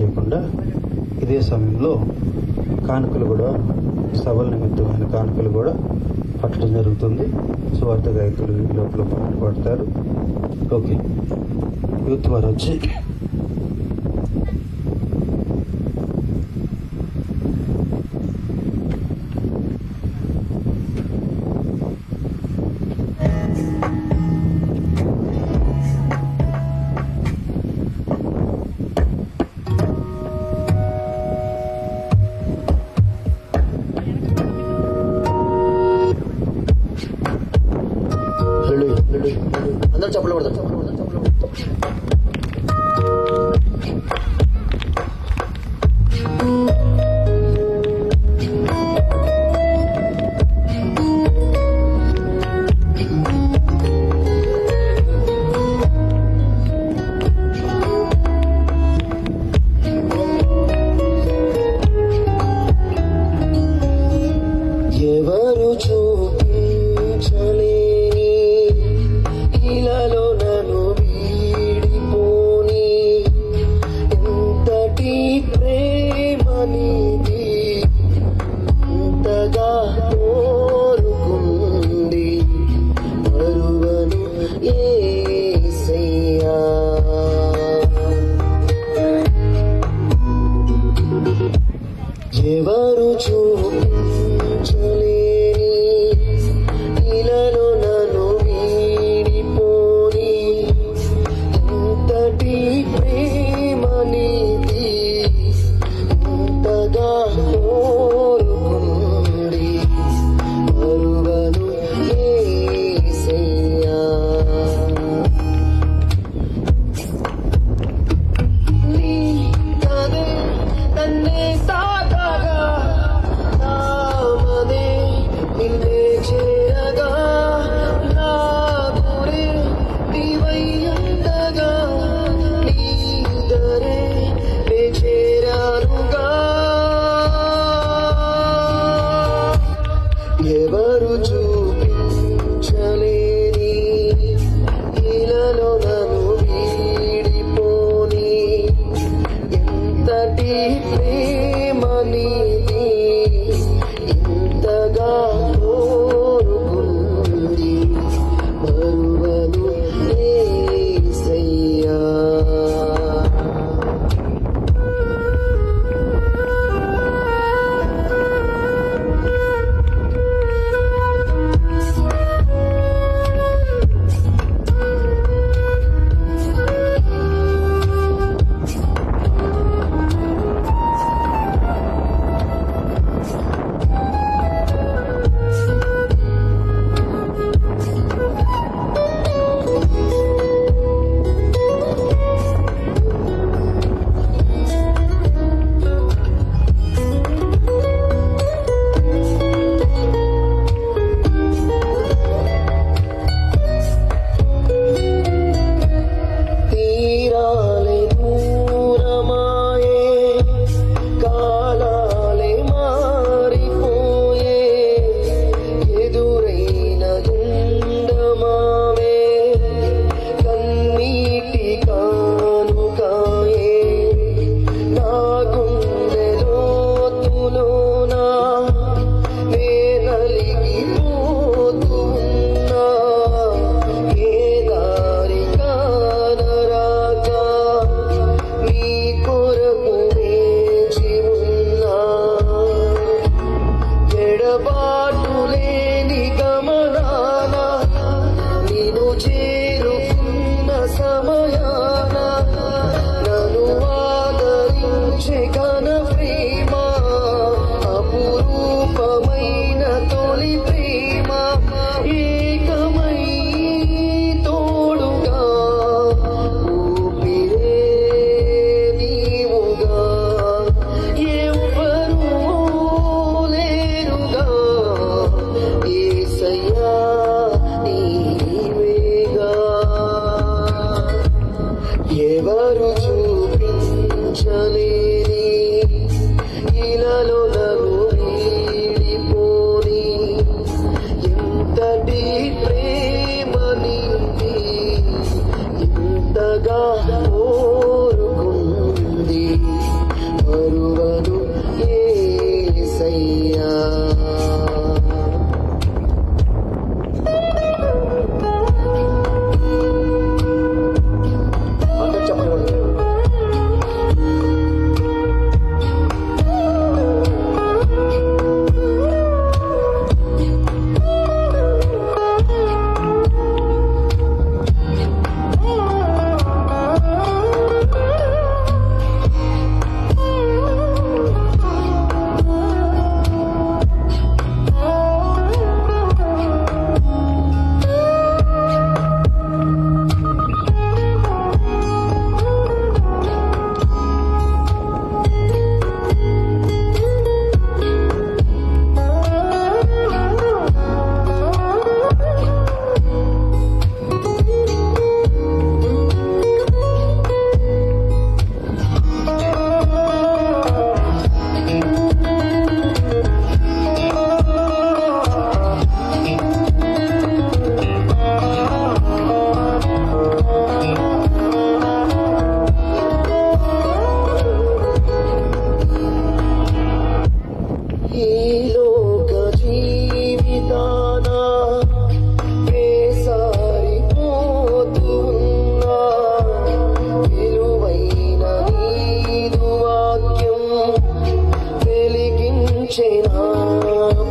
చేయకుండా ఇదే సమయంలో కానుకలు కూడా సభల నిమిత్తమైన కానుకలు కూడా పట్టడం జరుగుతుంది. స్వార్థ గాయకులు లోపల పాడతారు. ఓకే. యూత్ వారు వచ్చి Give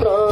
প্রাণ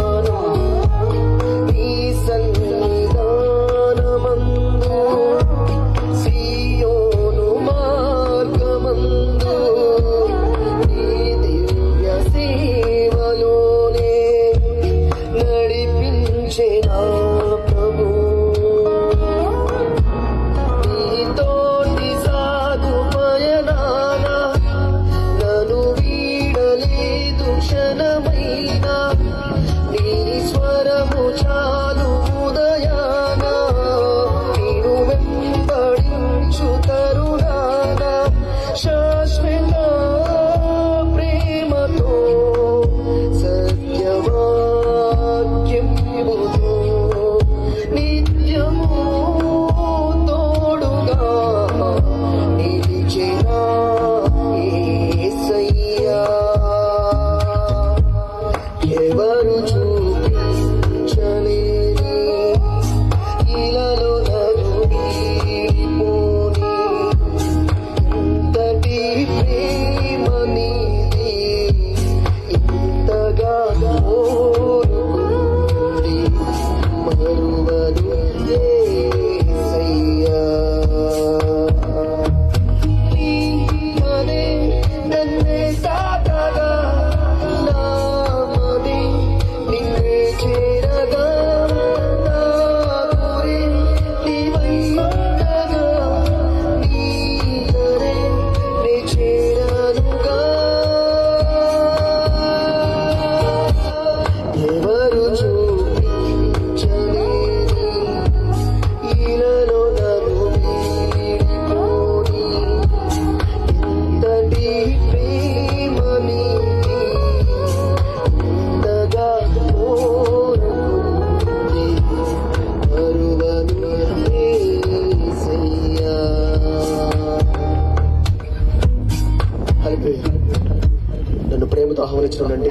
చూడండి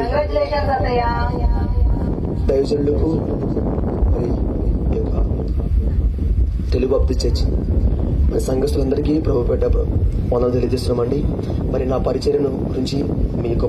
దైవజనులకు తెలుగు అబ్ది చర్చి మరి సంఘస్థులందరికీ ప్రభు పెట్ట వందలు తెలియజేస్తున్నామండి. మరి నా పరిచయం గురించి మీ యొక్క